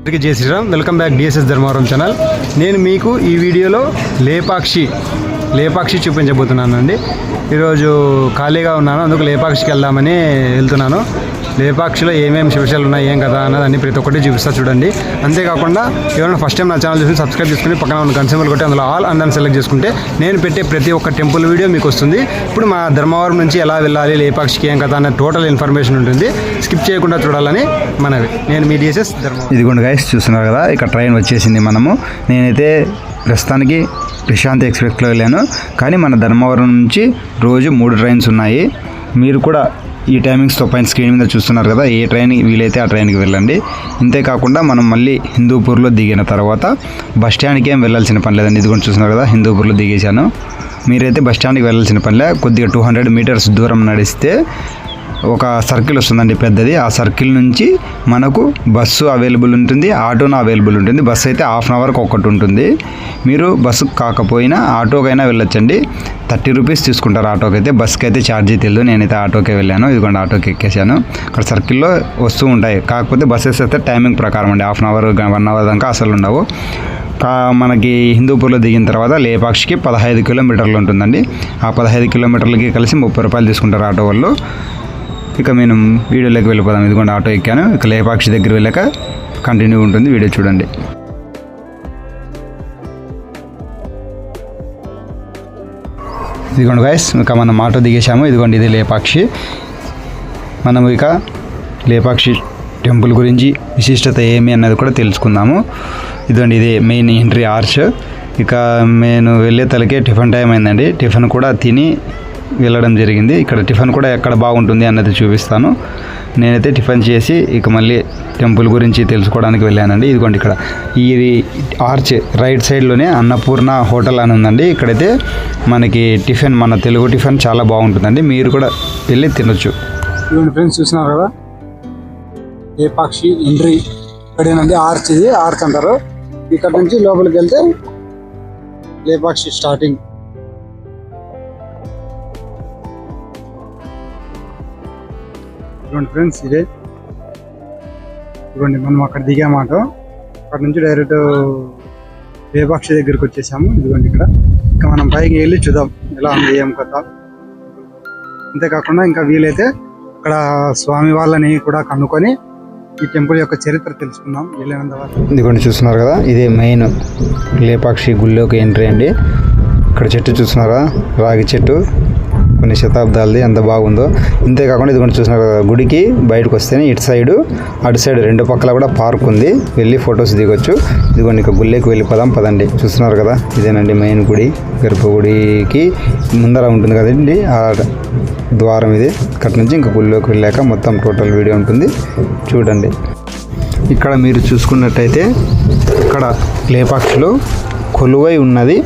అందరికీ జై Shriram. Welcome back DSS Dharmavaram channel. నేను మీకు ఈ వీడియోలో లేపాక్షి లేపాక్షి చూపించబోతున్నానండి. ఈరోజు ఖాళీగా ఉన్నాను అందుకు లేపాక్షికి వెళ్దామని వెళ్తున్నాను. లేపాక్షిలో ఏమేమి స్పెషల్ ఉన్నాయి ఏం కదా అన్నది అన్ని ప్రతి ఒక్కటి చూపిస్తా చూడండి. అంతేకాకుండా ఎవరైనా ఫస్ట్ టైం నా ఛానల్ చూసి సబ్స్క్రైబ్ చేసుకుని పక్కన ఉన్న కన్సూమర్ కొట్టి అందులో ఆల్ అందాన్ని సెలెక్ట్ చేసుకుంటే నేను పెట్టే ప్రతి ఒక్క టెంపుల్ వీడియో మీకు వస్తుంది. ఇప్పుడు మా ధర్మవరం నుంచి ఎలా వెళ్ళాలి లేపాక్షికి ఏం కదా అన్న టోటల్ ఇన్ఫర్మేషన్ ఉంటుంది. స్కిప్ చేయకుండా చూడాలని మనవి. నేను మీ డిఎస్ఎస్ ధర్మవరం. ఇదిగోండి గైస్ చూస్తున్నారు కదా ఇక్కడ ట్రైన్ వచ్చేసింది మనము. నేనైతే ప్రస్తుతానికి ప్రశాంత్ ఎక్స్ప్రెస్లో వెళ్ళాను. కానీ మన ధర్మవరం నుంచి రోజు మూడు ట్రైన్స్ ఉన్నాయి. మీరు కూడా ఈ టైమింగ్స్తో పైన స్క్రీన్ మీద చూస్తున్నారు కదా ఏ ట్రైన్ వీలైతే ఆ ట్రైన్కి వెళ్ళండి. ఇంతేకాకుండా మనం మళ్ళీ హిందూపూర్లో దిగిన తర్వాత బస్ స్టాండ్కి ఏం వెళ్ళాల్సిన పని లేదండి. కూడా చూస్తున్నారు కదా హిందూపూర్లో దిగేశాను. మీరైతే బస్ స్టాండ్కి వెళ్ళాల్సిన పనిలే కొద్దిగా టూ హండ్రెడ్ మీటర్స్ దూరం నడిస్తే ఒక సర్కిల్ వస్తుందండి పెద్దది. ఆ సర్కిల్ నుంచి మనకు బస్సు అవైలబుల్ ఉంటుంది ఆటోను అవైలబుల్ ఉంటుంది. బస్సు అయితే హాఫ్ అన్ అవర్కి ఒకటి ఉంటుంది. మీరు బస్సు కాకపోయినా ఆటోకైనా వెళ్ళొచ్చండి. థర్టీ రూపీస్ తీసుకుంటారు ఆటోకి అయితే బస్కి అయితే ఛార్జీ తెలియదు నేనైతే ఆటోకే వెళ్ళాను. ఇదిగోండి ఆటోకి ఎక్కేసాను అక్కడ సర్కిల్లో వస్తూ ఉంటాయి. కాకపోతే బస్సెస్ అయితే టైమింగ్ ప్రకారం అండి. Half an hour one hour దాకా అసలు ఉండవు. మనకి హిందూపూర్లో దిగిన తర్వాత లేపాక్షికి పదహైదు కిలోమీటర్లు ఉంటుందండి. ఆ పదహైదు కిలోమీటర్లకి కలిసి ముప్పై రూపాయలు తీసుకుంటారు ఆటో వాళ్ళు. ఇక మేము వీడియోలోకి వెళ్ళిపోదాం. ఇదిగోండి ఆటో ఎక్కాను. ఇక లేపాక్షి దగ్గర వెళ్ళాక కంటిన్యూ ఉంటుంది వీడియో చూడండి. ఇదిగోండి గాయస్ ఇక మనం ఆటో దిగేసాము ఇదిగోండి ఇది లేపాక్షి. మనం ఇక లేపాక్షి టెంపుల్ గురించి విశిష్టత ఏమి అన్నది కూడా తెలుసుకుందాము. ఇదిగోండి ఇది మెయిన్ ఎంట్రీ ఆర్చ్ ఇక నేను వెళ్ళే తలకే టిఫిన్ టైం అయిందండి. టిఫిన్ కూడా తిని వెళ్ళడం జరిగింది. ఇక్కడ టిఫిన్ కూడా ఎక్కడ బాగుంటుంది అన్నది చూపిస్తాను. నేనైతే టిఫిన్ చేసి ఇక మళ్ళీ టెంపుల్ గురించి తెలుసుకోవడానికి వెళ్ళానండి. ఇదిగోండి ఇక్కడ. ఈ ఆర్చ్ రైట్ సైడ్లోనే అన్నపూర్ణ హోటల్ అని ఉందండి. ఇక్కడైతే మనకి టిఫిన్ మన తెలుగు టిఫిన్ చాలా బాగుంటుందండి. మీరు కూడా వెళ్ళి తినొచ్చు. ఇవన్నీ ఫ్రెండ్స్ చూసినారు కదా? లేపాక్షి ఎంట్రీ ఇక్కడేనండి ఆర్చ్ ఇది ఆర్చ్ అంటారు. ఇక్కడ నుంచి లోపలికి వెళ్తే లేపాక్షి స్టార్టింగ్. ఇదిగోండి ఫ్రెండ్స్ ఇదే. ఇదిగోండి మనం అక్కడ దిగామాట. అక్కడ నుంచి డైరెక్ట్ వేపాక్ష దగ్గరికి వచ్చేసాము. ఇదిగోండి ఇక్కడ. ఇంకా మనం పైకి వెళ్ళి చూద్దాం ఎలా ఉంది ఏం కథ. అంతేకాకుండా ఇంకా వీలైతే ఇక్కడ స్వామి వాళ్ళని కూడా కనుక్కొని ఈ టెంపుల్ యొక్క చరిత్ర తెలుసుకుందాం. వెళ్ళినంత వరకు. ఇదిగోండి చూస్తున్నారు కదా ఇదే మెయిన్ లేపాక్షి గుళ్ళోకి ఎంట్రీ అండి. ఇక్కడ చెట్టు చూస్తున్నారా? రాగి చెట్టు. కొన్ని శతాబ్దాలది ఎంత బాగుందో. ఇంతేకాకుండా ఇదిగోండి చూస్తున్నారు కదా గుడికి బయటకు వస్తేనే ఇటు సైడు అటు సైడ్ రెండు పక్కల కూడా పార్క్ ఉంది. వెళ్ళి ఫొటోస్ దిగొచ్చు. ఇదిగోండి ఇక గుళ్ళేకి వెళ్ళిపోదాం పదండి. చూస్తున్నారు కదా ఇదేనండి మెయిన్ గుడి. గర్భగుడికి ముందర ఉంటుంది కదండి ఆ ద్వారం ఇది. ఇక్కడ నుంచి ఇంకా గుళ్ళోకి వెళ్ళాక మొత్తం టోటల్ వీడియో ఉంటుంది. చూడండి. ఇక్కడ మీరు చూసుకున్నట్టయితే ఇక్కడ లేపాక్షిలో కొలువై ఉన్నది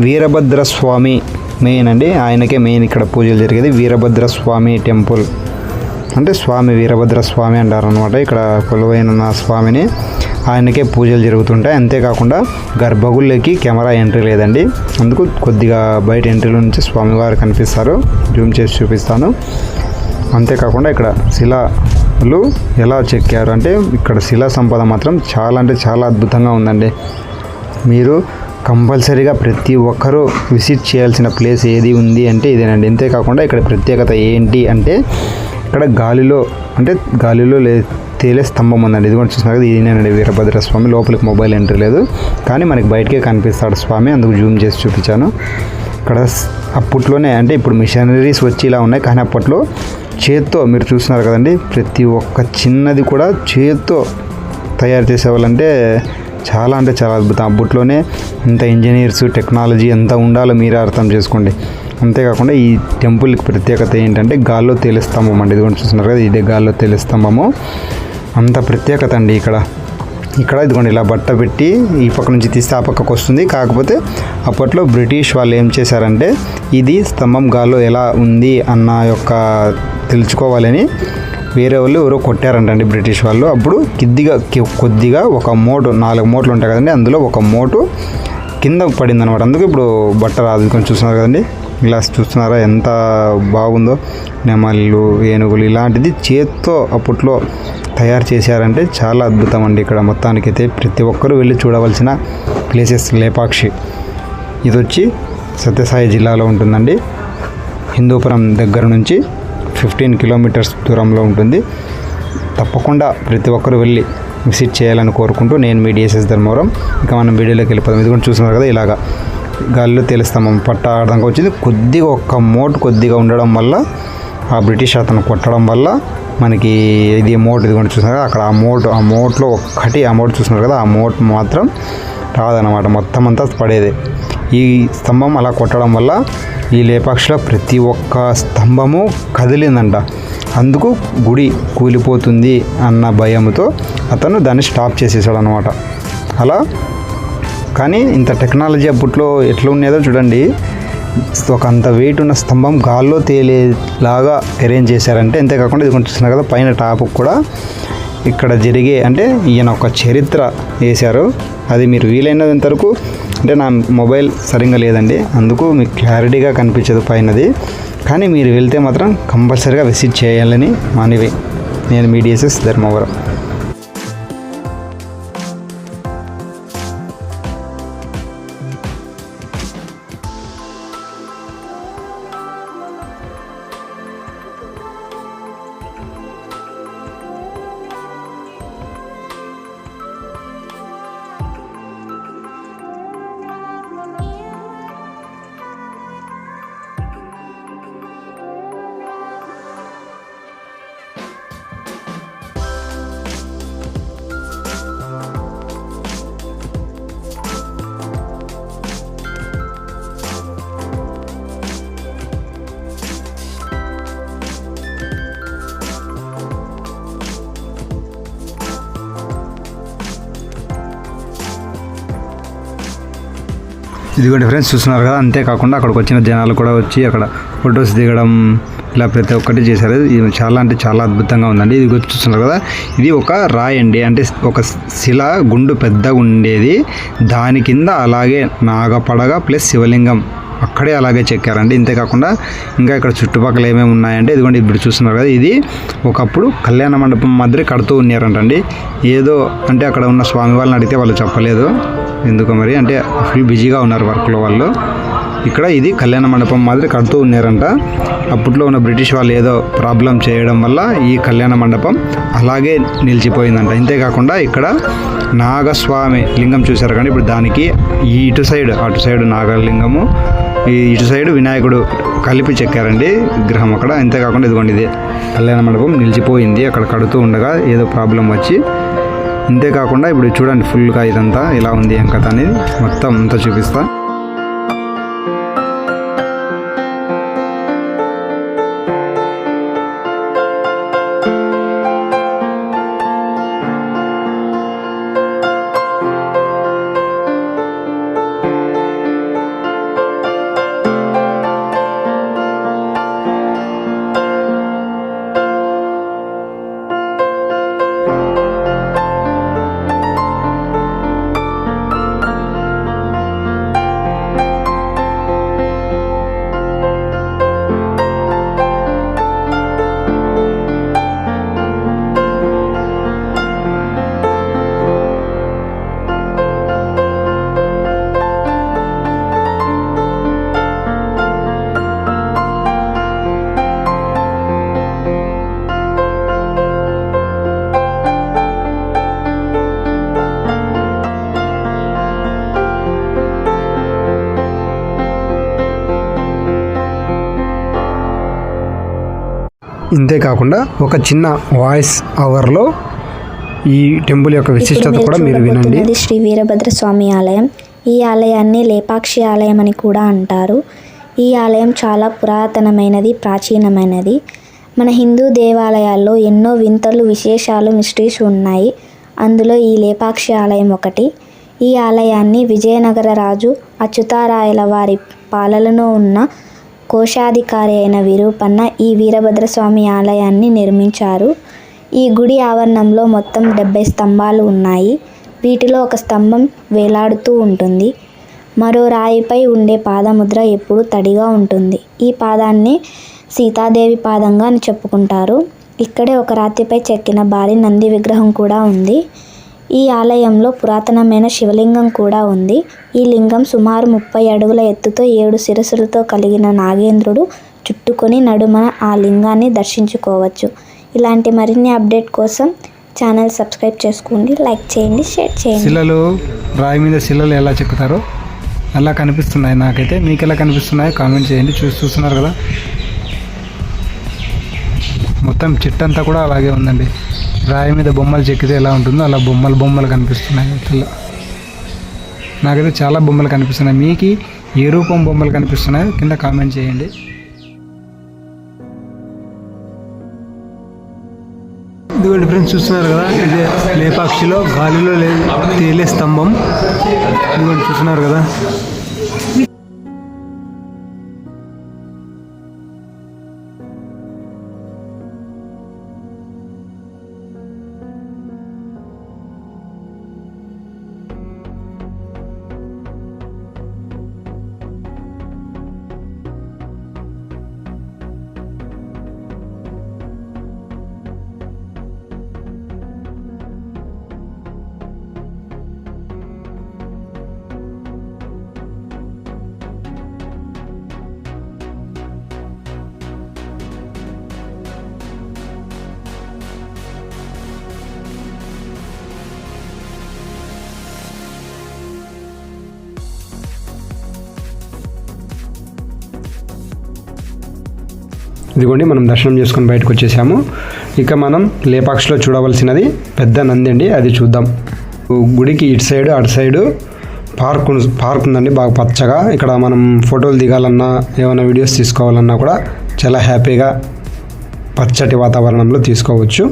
వీరభద్ర స్వామి మెయిన్ అండి. ఆయనకే మెయిన్ ఇక్కడ పూజలు జరిగేది వీరభద్ర స్వామి టెంపుల్. అంటే స్వామి వీరభద్ర స్వామి అంటారనమాట ఇక్కడ కొలువైన స్వామిని. ఆయనకే పూజలు జరుగుతుంటాయి. అంతేకాకుండా గర్భగుళ్ళకి కెమెరా ఎంట్రీ లేదండి. అందుకు కొద్దిగా బయట ఎంట్రీలో నుంచి స్వామివారు కనిపిస్తారు. జూమ్ చేసి చూపిస్తాను. అంతేకాకుండా ఇక్కడ శిలాలు ఎలా చెక్కారు అంటే ఇక్కడ శిలా సంపద మాత్రం చాలా అంటే చాలా అద్భుతంగా ఉందండి. మీరు కంపల్సరీగా ప్రతి ఒక్కరూ విజిట్ చేయాల్సిన ప్లేస్ ఏది ఉంది అంటే ఇదేనండి. అంతేకాకుండా ఇక్కడ ప్రత్యేకత ఏంటి అంటే ఇక్కడ గాలిలో అంటే గాలిలో లే తేలే స్తంభం ఉందండి. ఇది కూడా కదా ఇదేనండి వీరభద్ర స్వామి. లోపలికి మొబైల్ ఎంట్రీ లేదు. కానీ మనకి బయటకే కనిపిస్తాడు స్వామి. అందుకు జూమ్ చేసి చూపించాను. ఇక్కడ అప్పట్లోనే అంటే ఇప్పుడు మిషనరీస్ వచ్చి ఇలా ఉన్నాయి. కానీ అప్పట్లో చేత్తో మీరు చూస్తున్నారు కదండి. ప్రతి ఒక్క చిన్నది కూడా చేత్తో తయారు చేసేవాళ్ళంటే చాలా అంటే చాలా అద్భుతం. అప్పట్లోనే ఇంత ఇంజనీర్స్ టెక్నాలజీ ఎంత ఉండాలో మీరే అర్థం చేసుకోండి. అంతేకాకుండా ఈ టెంపుల్కి ప్రత్యేకత ఏంటంటే గాల్లో తేలిస్తంభం అండి. ఇది చూస్తున్నారు కదా ఇదే గాల్లో తేలిస్తంభము. అంత ప్రత్యేకత అండి ఇక్కడ. ఇక్కడ ఇదిగోండి ఇలా బట్ట పెట్టి ఈ పక్క నుంచి తీస్తే ఆ పక్కకు వస్తుంది. కాకపోతే అప్పట్లో బ్రిటిష్ వాళ్ళు ఏం చేశారంటే ఇది స్తంభం గాల్లో ఎలా ఉంది అన్న యొక్క తెలుసుకోవాలని వేరే వాళ్ళు ఎవరో కొట్టారంటండి బ్రిటిష్ వాళ్ళు. అప్పుడు కిద్దిగా కొద్దిగా ఒక మోటు నాలుగు మోట్లు ఉంటాయి కదండి అందులో ఒక మోటు కింద పడింది అనమాట అందుకు ఇప్పుడు బట్ట రాదు చూస్తున్నారు కదండి. ఇలా చూస్తున్నారా? ఎంత బాగుందో. నెమళ్ళు ఏనుగులు ఇలాంటిది చేత్తో అప్పట్లో తయారు చేశారంటే చాలా అద్భుతం అండి ఇక్కడ మొత్తానికైతే. ప్రతి ఒక్కరూ వెళ్ళి చూడవలసిన ప్లేసెస్ లేపాక్షి. ఇది వచ్చి సత్యసాయి జిల్లాలో ఉంటుందండి. హిందూపురం దగ్గర నుంచి ఫిఫ్టీన్ కిలోమీటర్స్ దూరంలో ఉంటుంది. తప్పకుండా ప్రతి ఒక్కరు వెళ్ళి విజిట్ చేయాలని కోరుకుంటూ నేను మీ డిఎస్ఎస్ ధర్మవరం. ఇంకా మనం వీడియోలోకి వెళ్ళిపోదాం. ఇది కూడా చూస్తున్నారు కదా ఇలాగా. గాల్లో తేలిస్తాము పట్ట అర్థంగా వచ్చింది. కొద్దిగా ఒక్క మోట్ కొద్దిగా ఉండడం వల్ల ఆ బ్రిటిష్ అతను కొట్టడం వల్ల మనకి ఇది మోట్ ఇది కూడా చూస్తున్నారు. కదా అక్కడ ఆ మోట్ ఆ మోట్లో ఒక్కటి ఆ మోట్ చూస్తున్నారు కదా. ఆ మోట్ మాత్రం రాదన్నమాట. మొత్తం అంతా పడేది. ఈ స్తంభం అలా కొట్టడం వల్ల ఈ లేపాక్షిలో ప్రతి ఒక్క స్తంభము కదిలిందంట. అందుకు గుడి కూలిపోతుంది అన్న భయంతో అతను దాన్ని స్టాప్ చేసేసాడు అనమాట అలా కానీ ఇంత టెక్నాలజీ అప్పట్లో ఎట్లా ఉండేదో చూడండి. ఒక అంత వెయిట్ ఉన్న స్తంభం గాల్లో తేలేలాగా అరేంజ్ చేశారంటే అంతేకాకుండా ఇది కొంచెం చూస్తున్నారు కదా పైన టాప్ కూడా ఇక్కడ జరిగే అంటే ఈయన ఒక చరిత్ర వేశారు. అది మీరు వీలైనంత వరకు అంటే నా మొబైల్ సరిగ్గా లేదండి. అందుకు మీకు క్లారిటీగా కనిపించదు పైనది. కానీ మీరు వెళ్తే మాత్రం కంపల్సరీగా విజిట్ చేయాలని మానివి. నేను మీ డిఎస్ఎస్ ధర్మవరం. ఇదిగోండి ఫ్రెండ్స్ చూస్తున్నారు కదా అంతేకాకుండా అక్కడికి వచ్చిన జనాలు కూడా వచ్చి అక్కడ ఫొటోస్ దిగడం ఇలా ప్రతి ఒక్కటి చేశారు. ఇది చాలా అంటే చాలా అద్భుతంగా ఉందండి. ఇది వచ్చి చూస్తున్నారు కదా ఇది ఒక రాయి అండి. అంటే ఒక శిల గుండు పెద్దగా ఉండేది. దాని కింద అలాగే నాగపడగ ప్లస్ శివలింగం అక్కడే అలాగే చెక్కారండి ఇంతేకాకుండా ఇంకా ఇక్కడ చుట్టుపక్కల ఏమేమి ఉన్నాయంటే ఇదిగోండి ఇప్పుడు చూస్తున్నారు కదా ఇది ఒకప్పుడు కళ్యాణ మండపం మాదిరి కడుతూ ఉన్నారంటండి. ఏదో అంటే అక్కడ ఉన్న స్వామి వాళ్ళని అడిగితే వాళ్ళు చెప్పలేదు. ఎందుకు మరి? అంటే ఫుల్ బిజీగా ఉన్నారు వర్క్లో వాళ్ళు. ఇక్కడ ఇది కళ్యాణ మండపం మాదిరి కడుతూ ఉన్నారంట. అప్పట్లో ఉన్న బ్రిటిష్ వాళ్ళు ఏదో ప్రాబ్లం చేయడం వల్ల ఈ కళ్యాణ మండపం అలాగే నిలిచిపోయిందంట. ఇంతేకాకుండా ఇక్కడ నాగస్వామి లింగం చూశారు కానీ ఇప్పుడు దానికి ఈ ఇటు సైడ్ అటు సైడ్ నాగలింగము ఇటు సైడ్ వినాయకుడు కలిపి చెక్కారండి. విగ్రహం అక్కడ. అంతేకాకుండా ఇదిగోండి ఇది. కళ్యాణ మండపం నిలిచిపోయింది. అక్కడ కడుతూ ఉండగా ఏదో ప్రాబ్లం వచ్చి. అంతేకాకుండా ఇప్పుడు చూడండి ఫుల్గా ఇదంతా ఇలా ఉంది ఏం కథ అనేది. మొత్తం అంతా చూపిస్తా. ఇంతేకాకుండా ఒక చిన్న వాయిస్ అవర్లో ఈ టెంపుల్ యొక్క విశిష్టత కూడా మీరు వినండి. శ్రీ వీరభద్ర స్వామి ఆలయం. ఈ ఆలయాన్ని లేపాక్షి ఆలయం అని కూడా అంటారు. ఈ ఆలయం చాలా పురాతనమైనది ప్రాచీనమైనది. మన హిందూ దేవాలయాల్లో ఎన్నో వింతలు విశేషాలు మిస్టరీస్ ఉన్నాయి. అందులో ఈ లేపాక్షి ఆలయం ఒకటి. ఈ ఆలయాన్ని విజయనగర రాజు అచ్యుతారాయల వారి పాలనలో ఉన్న కోశాధికారి అయిన విరూపన్న ఈ వీరభద్రస్వామి ఆలయాన్ని నిర్మించారు. ఈ గుడి ఆవరణంలో మొత్తం డెబ్బై స్తంభాలు ఉన్నాయి. వీటిలో ఒక స్తంభం వేలాడుతూ ఉంటుంది. మరో రాయిపై ఉండే పాదముద్ర ఎప్పుడూ తడిగా ఉంటుంది. ఈ పాదాన్ని సీతాదేవి పాదంగా అని చెప్పుకుంటారు. ఇక్కడే ఒక రాతిపై చెక్కిన భారీ నంది విగ్రహం కూడా ఉంది. ఈ ఆలయంలో పురాతనమైన శివలింగం కూడా ఉంది. ఈ లింగం సుమారు ముప్పై అడుగుల ఎత్తుతో ఏడు శిరసులతో కలిగిన నాగేంద్రుడు చుట్టుకొని నడుమన ఆ లింగాన్ని దర్శించుకోవచ్చు. ఇలాంటి మరిన్ని అప్డేట్ కోసం ఛానల్ సబ్స్క్రైబ్ చేసుకోండి లైక్ చేయండి షేర్ చేయండి. శిలలు రాయి మీద శిలలు ఎలా చెక్కుతారో అలా కనిపిస్తున్నాయి నాకైతే. మీకు ఎలా కనిపిస్తున్నాయో కామెంట్ చేయండి. చూసి చూస్తున్నారు కదా. మొత్తం చెట్టు అంతా కూడా అలాగే ఉందండి. రాయి మీద బొమ్మలు చెక్కితే ఎలా ఉంటుందో అలా బొమ్మలు బొమ్మలు కనిపిస్తున్నాయి అట్లా నాకైతే చాలా బొమ్మలు కనిపిస్తున్నాయి. మీకు ఏ రూపం బొమ్మలు కనిపిస్తున్నాయో కింద కామెంట్ చేయండి. ఇదిగోండి ఫ్రెండ్స్ చూస్తున్నారు కదా? ఇదే లేపాక్షిలో గాలిలో లే తేలే స్తంభం. ఇదిగోండి చూస్తున్నారు కదా? ఇదిగోండి మనం దర్శనం చేసుకొని బయటకు వచ్చేసాము. ఇక మనం లేపాక్షిలో చూడవలసినది పెద్ద నంది అండి అది చూద్దాం. గుడికి ఇటు సైడ్ అటు సైడు పార్క్ పార్క్ ఉందండి బాగా పచ్చగా. ఇక్కడ మనం ఫోటోలు దిగాలన్నా ఏమైనా వీడియోస్ తీసుకోవాలన్నా కూడా చాలా హ్యాపీగా పచ్చటి వాతావరణంలో తీసుకోవచ్చు.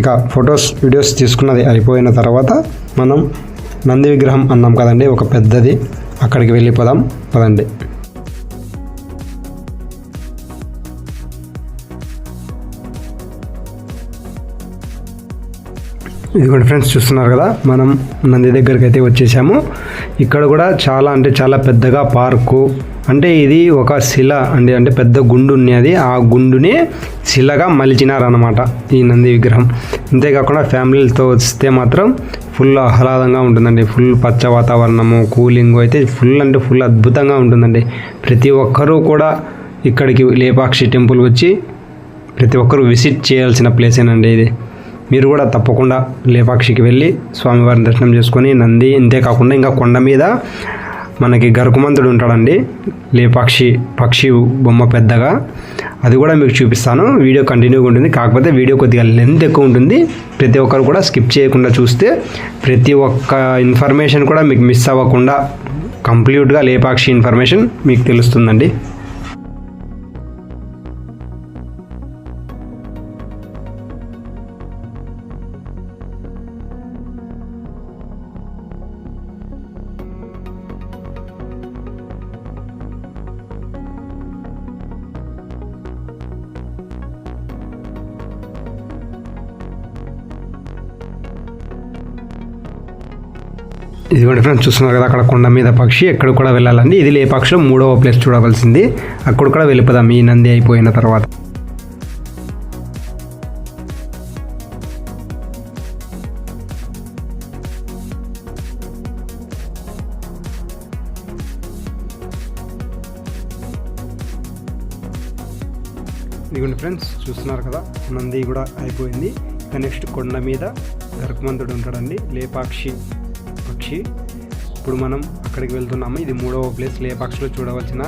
ఇక ఫొటోస్ వీడియోస్ తీసుకున్నది అయిపోయిన తర్వాత మనం నంది విగ్రహం అన్నాం కదండి ఒక పెద్దది. అక్కడికి వెళ్ళిపోదాం పదండి. ఇదిగోండి ఫ్రెండ్స్ చూస్తున్నారు కదా? మనం నంది దగ్గరికి అయితే వచ్చేసాము. ఇక్కడ కూడా చాలా అంటే చాలా పెద్దగా పార్కు. అంటే ఇది ఒక శిల అంటే అంటే పెద్ద గుండు ఉన్నది ఆ గుండుని శిలగా మలిచినారనమాట ఈ నంది విగ్రహం. అంతేకాకుండా ఫ్యామిలీలతో వస్తే మాత్రం ఫుల్ ఆహ్లాదంగా ఉంటుందండి. ఫుల్ పచ్చ వాతావరణము కూలింగ్ అయితే ఫుల్ అంటే ఫుల్ అద్భుతంగా ఉంటుందండి. ప్రతి ఒక్కరూ కూడా ఇక్కడికి లేపాక్షి టెంపుల్ వచ్చి ప్రతి ఒక్కరూ విజిట్ చేయాల్సిన ప్లేసేనండి ఇది. మీరు కూడా తప్పకుండా లేపాక్షికి వెళ్ళి స్వామివారిని దర్శనం చేసుకొని నంది ఇంతేకాకుండా ఇంకా కొండ మీద మనకి గరుకుమంతుడు ఉంటాడండి. లేపాక్షి పక్షి బొమ్మ పెద్దగా. అది కూడా మీకు చూపిస్తాను. వీడియో కంటిన్యూగా ఉంటుంది. కాకపోతే వీడియో కొద్దిగా లెంత్ ఎక్కువ ఉంటుంది. ప్రతి ఒక్కరు కూడా స్కిప్ చేయకుండా చూస్తే ప్రతి ఒక్క ఇన్ఫర్మేషన్ కూడా మీకు మిస్ అవ్వకుండా కంప్లీట్గా లేపాక్షి ఇన్ఫర్మేషన్ మీకు తెలుస్తుందండి. ఇదిగోండి ఫ్రెండ్స్ చూస్తున్నారు కదా అక్కడ కొండ మీద పక్షి ఎక్కడ కూడా వెళ్ళాలండి. ఇది లేపాక్షిలో మూడవ ప్లేస్ చూడవలసింది. అక్కడ కూడా వెళ్ళిపోదాం. ఈ నంది అయిపోయిన తర్వాత. ఇదిగోండి ఫ్రెండ్స్ చూస్తున్నారు కదా నంది కూడా అయిపోయింది. ఇక నెక్స్ట్ కొండ మీద గర్భమంతుడు ఉంటాడండి. లేపాక్షి పక్షి ఇప్పుడు మనం అక్కడికి వెళ్తున్నాము. ఇది మూడవ ప్లేస్. లేపాక్షలో చూడవలసిన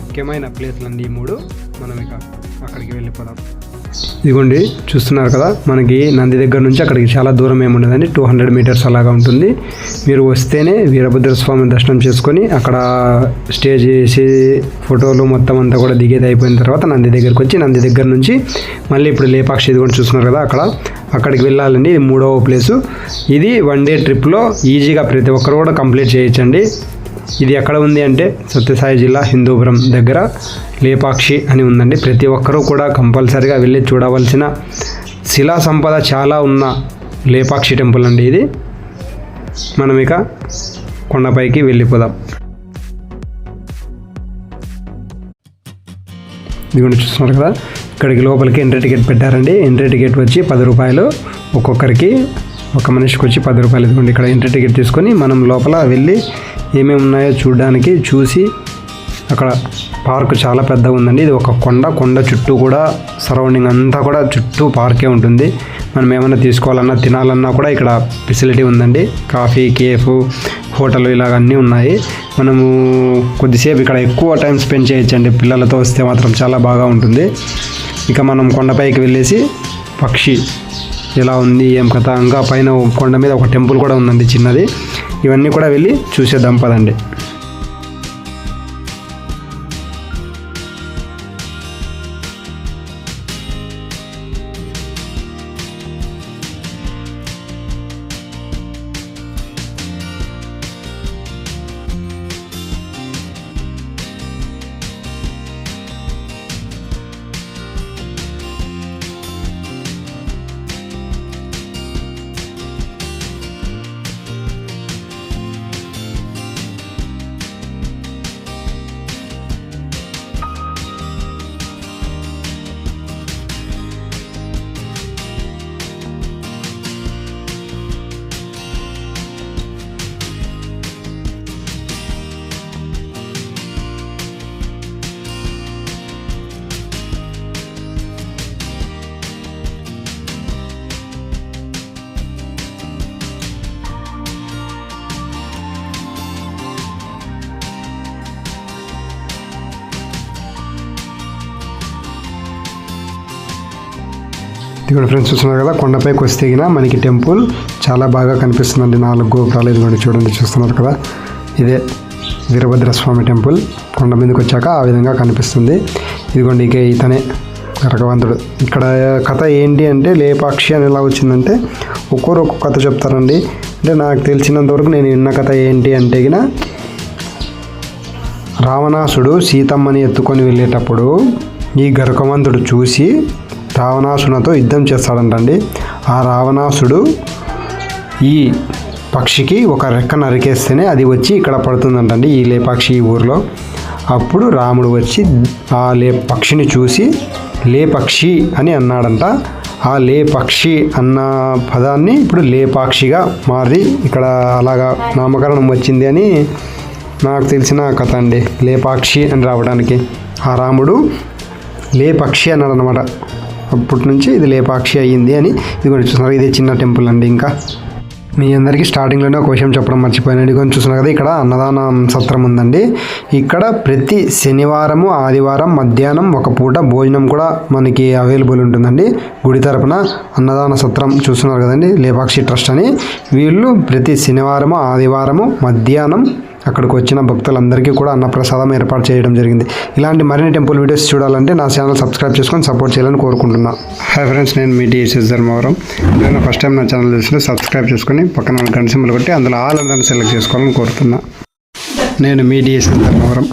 ముఖ్యమైన ప్లేస్లు అండి ఈ మూడు. మనం ఇక అక్కడికి వెళ్ళిపోదాం. ఇదిగోండి చూస్తున్నారు కదా మనకి నంది దగ్గర నుంచి అక్కడికి చాలా దూరం ఏముండదండి టూ హండ్రెడ్ మీటర్స్ అలాగా ఉంటుంది. మీరు వస్తేనే వీరభద్ర స్వామి దర్శనం చేసుకొని అక్కడ స్టే చేసి ఫోటోలు మొత్తం అంతా కూడా దిగేది అయిపోయిన తర్వాత నంది దగ్గరికి వచ్చి నంది దగ్గర నుంచి మళ్ళీ ఇప్పుడు లేపాక్షి ఇది కూడా చూస్తున్నారు కదా అక్కడ అక్కడికి వెళ్ళాలండి ఇది మూడవ ప్లేసు. ఇది వన్ డే ట్రిప్లో ఈజీగా ప్రతి ఒక్కరు కూడా కంప్లీట్ చేయొచ్చండి. ఇది ఎక్కడ ఉంది అంటే సత్యసాయి జిల్లా హిందూపురం దగ్గర లేపాక్షి అని ఉందండి. ప్రతి ఒక్కరూ కూడా కంపల్సరిగా వెళ్ళి చూడవలసిన శిలా సంపద చాలా ఉన్న లేపాక్షి టెంపుల్ అండి ఇది. మనం ఇక కొండపైకి వెళ్ళిపోదాం. ఇదిగోండి చూస్తున్నారు కదా ఇక్కడికి లోపలికి ఎంట్రీ టికెట్ పెట్టారండి. ఎంట్రీ టికెట్ వచ్చి పది రూపాయలు ఒక్కొక్కరికి. ఒక మనిషికి వచ్చి పది రూపాయలు ఇదిగోండి ఇక్కడ ఎంట్రీ టికెట్ తీసుకొని మనం లోపల వెళ్ళి ఏమేమి ఉన్నాయో చూడడానికి చూసి అక్కడ పార్క్ చాలా పెద్దగా ఉందండి. ఇది ఒక కొండ కొండ చుట్టూ కూడా సరౌండింగ్ అంతా కూడా చుట్టూ పార్కే ఉంటుంది. మనం ఏమైనా తీసుకోవాలన్నా తినాలన్నా కూడా ఇక్కడ ఫెసిలిటీ ఉందండి. కాఫీ కేఫ్ హోటల్ ఇలాగ అన్నీ ఉన్నాయి. మనము కొద్దిసేపు ఇక్కడ ఎక్కువ టైం స్పెండ్ చేయొచ్చండి. పిల్లలతో వస్తే మాత్రం చాలా బాగా ఉంటుంది. ఇక మనం కొండపైకి వెళ్ళేసి పక్షి ఎలా ఉంది ఏం కథ ఇంకా పైన కొండ మీద ఒక టెంపుల్ కూడా ఉందండి చిన్నది. ఇవన్నీ కూడా వెళ్ళి చూసేద్దాం పదండి. ఇదిగోండి ఫ్రెండ్స్ చూస్తున్నారు కదా కొండపైకి వస్తే గిన మనకి టెంపుల్ చాలా బాగా కనిపిస్తుందండి. నాలుగు గోపురాలు ఇదిగోండి చూడండి చూస్తున్నారు కదా. ఇదే వీరభద్ర స్వామి టెంపుల్. కొండ మీదకి వచ్చాక ఆ విధంగా కనిపిస్తుంది. ఇదిగోండి ఇక ఇతనే రఘవంతుడు. ఇక్కడ కథ ఏంటి అంటే లేపాక్షి అని ఎలా వచ్చిందంటే ఒక్కొరు ఒక్కొక్క కథ చెప్తారండి. అంటే నాకు తెలిసినంత వరకు నేను విన్న కథ ఏంటి అంటే గిన రావణాసుడు సీతమ్మని ఎత్తుకొని వెళ్ళేటప్పుడు ఈ గరుకవంతుడు చూసి రావణాసునతో యుద్ధం చేస్తాడంటండి. ఆ రావణాసుడు ఈ పక్షికి ఒక రెక్క నరికేస్తేనే అది వచ్చి ఇక్కడ పడుతుందంటండి ఈ లేపాక్షి ఈ ఊరిలో. అప్పుడు రాముడు వచ్చి ఆ లే పక్షిని చూసి లేపక్షి అని అన్నాడంట. ఆ లేపక్షి అన్న పదాన్ని ఇప్పుడు లేపాక్షిగా మారి ఇక్కడ అలాగా నామకరణం వచ్చింది అని నాకు తెలిసిన కథ అండి. లేపాక్షి అని రావడానికి. ఆ రాముడు లేపక్షి అన్నాడు అనమాట అప్పటి నుంచి ఇది లేపాక్షి అయ్యింది అని ఇది కూడా చూస్తున్నారు. ఇది చిన్న టెంపుల్ అండి ఇంకా. మీ అందరికీ స్టార్టింగ్లోనే ఒక విషయం చెప్పడం మర్చిపోయాను. కొంచెం చూస్తున్నారు కదా ఇక్కడ అన్నదానం సత్రం ఉందండి. ఇక్కడ ప్రతి శనివారము ఆదివారం మధ్యాహ్నం ఒక పూట భోజనం కూడా మనకి అవైలబుల్ ఉంటుందండి. గుడి తరపున అన్నదాన సత్రం చూస్తున్నారు కదండి లేపాక్షి ట్రస్ట్ అని. వీళ్ళు ప్రతి శనివారము ఆదివారము మధ్యాహ్నం అక్కడికి వచ్చిన భక్తులందరికీ కూడా అన్నప్రసాదం ఏర్పాటు చేయడం జరిగింది. ఇలాంటి మరిన్ని టెంపుల్ వీడియోస్ చూడాలంటే నా ఛానల్ సబ్స్క్రైబ్ చేసుకొని సపోర్ట్ చేయాలని కోరుకుంటున్నా. హాయ్ ఫ్రెండ్స్ నేను మీ టీఎస్ఎస్ ధర్మవరం. నేను ఫస్ట్ టైం నా ఛానల్ చూసిన సబ్స్క్రైబ్ చేసుకొని పక్కన గంట సింబల్ కొట్టి అందులో ఆల్ అందరిని సెలెక్ట్ చేసుకోవాలని కోరుతున్నా. నేను మీ టీఎస్ఎస్ ధర్మవరం.